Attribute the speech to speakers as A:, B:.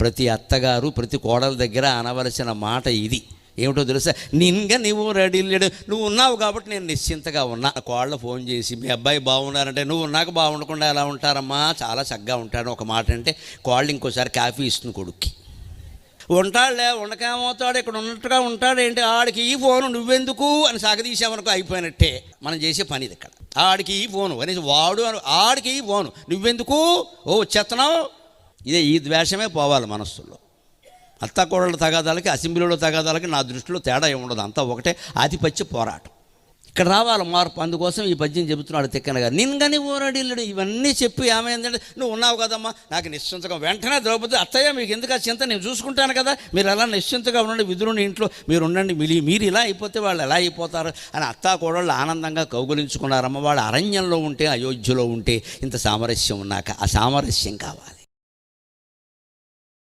A: ప్రతి అత్తగారు ప్రతి కోడల దగ్గర అనవలసిన మాట ఇది. ఏమిటో తెలుసా? నిన్గా నువ్వు రెడీ లేడు. నువ్వు ఉన్నావు కాబట్టి నేను నిశ్చింతగా ఉన్నా. కోళ్ళ ఫోన్ చేసి మీ అబ్బాయి బాగున్నారంటే నువ్వు ఉన్నాక బాగుండకుండా ఎలా ఉంటారమ్మా? చాలా చక్కగా ఉంటాడు ఒక మాట అంటే కోళ్ళు ఇంకోసారి కాఫీ ఇస్తుంది కొడుక్కి. ఉంటాడులే ఉండకేమవుతాడు? ఇక్కడ ఉన్నట్టుగా ఉంటాడు ఏంటి? ఆడికి ఈ ఫోను నువ్వెందుకు? అని సాగదీసామనుకో అయిపోయినట్టే. మనం చేసే పని ఇది ఇక్కడ. ఆడికి ఈ ఫోను. అనేసి వాడు అని ఆడికి ఈ ఫోను. నువ్వెందుకు? ఓ చెత్తనావు ఇదే ఈ ద్వేషమే పోవాలి మనస్సులో. అత్త కోడళ్ళ తగాదాలకి అసెంబ్లీలో తగాదాలకి నా దృష్టిలో తేడా ఏమి ఉండదు. అంతా ఒకటే ఆధిపత్య పోరాటం. ఇక్కడ రావాలి మార్పు. అందుకోసం ఈ పద్యం చెబుతున్నాడు తిక్కనగా నిన్గని ఊరడిల్లుడు ఇవన్నీ చెప్పి ఏమైందంటే నువ్వు ఉన్నావు కదమ్మా. నాకు నిశ్చింతగా వెంటనే ద్రౌపది అత్తయ్య మీకు ఎందుకు ఆ చింత? నేను చూసుకుంటాను కదా. మీరు అలా నిశ్చింతగా ఉండండి విధురుని ఇంట్లో మీరు ఉండండి. మిలి మీరు ఇలా అయిపోతే వాళ్ళు ఎలా అయిపోతారు? అని అత్తా కోడళ్ళు ఆనందంగా కౌగులించుకున్నారమ్మ వాళ్ళు అరణ్యంలో ఉంటే అయోధ్యలో ఉంటే ఇంత సామరస్యం ఉన్నాక ఆ సామరస్యం కావాలి.